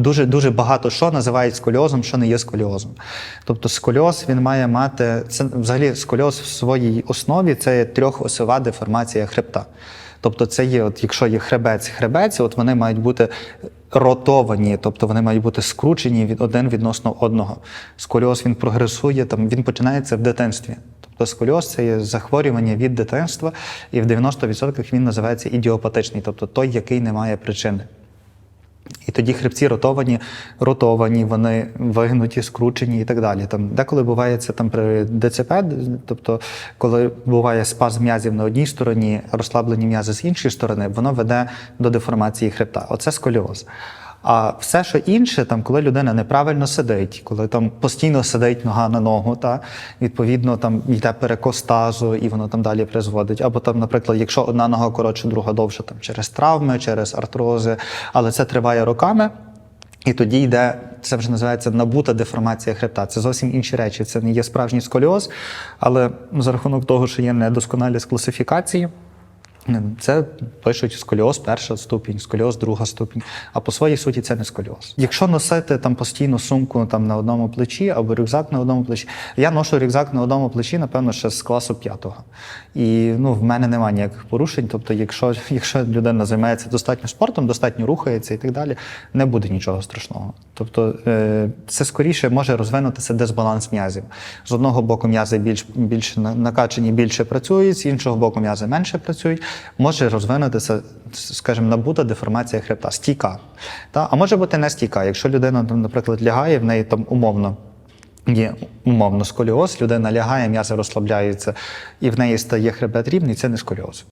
Дуже дуже багато що називають сколіозом, що не є сколіозом. Тобто сколіоз він має мати це взагалі сколіоз в своїй основі це трьохосова деформація хребта. Тобто, це є, от якщо є хребець, хребець, от вони мають бути ротовані, тобто вони мають бути скручені від один відносно одного. Сколіоз він прогресує, там він починається в дитинстві. Тобто сколіоз це є захворювання від дитинства, і в 90% він називається ідіопатичний, тобто той, який не має причини. Тоді хребці ротовані, ротовані, вони вигнуті, скручені і так далі. Там деколи буває це там при ДЦП, тобто коли буває спазм м'язів на одній стороні, розслаблені м'язи з іншої сторони, воно веде до деформації хребта. Оце сколіоз. А все, що інше, там, коли людина неправильно сидить, коли там постійно сидить нога на ногу, та відповідно там йде перекос тазу, і воно там далі призводить. Або там, наприклад, якщо одна нога коротше, друга довша, там через травми, через артрози, але це триває роками. І тоді йде, це вже називається набута деформація хребта. Це зовсім інші речі. Це не є справжній сколіоз, але за рахунок того, що є недосконалість класифікації, це пишуть сколіоз перша ступінь, сколіоз друга ступінь. А по своїй суті це не сколіоз. Якщо носити там постійно сумку там на одному плечі або рюкзак на одному плечі, я ношу рюкзак на одному плечі, напевно, ще з класу п'ятого. І ну, в мене немає ніяких порушень. Тобто, якщо, якщо людина займається достатньо спортом, достатньо рухається і так далі, не буде нічого страшного. Тобто, е, це скоріше може розвинутися дисбаланс м'язів. З одного боку, м'язи більш, більш на- накачані, більше працюють, з іншого боку, м'язи менше працюють. Може розвинутися, скажімо, набута деформація хребта, стійка. Та? А може бути не стійка. Якщо людина, наприклад, лягає, в неї там умовно. Є умовно сколіоз, людина лягає, м'язи розслабляються, і в неї стає хребет рівний, це не сколіоз.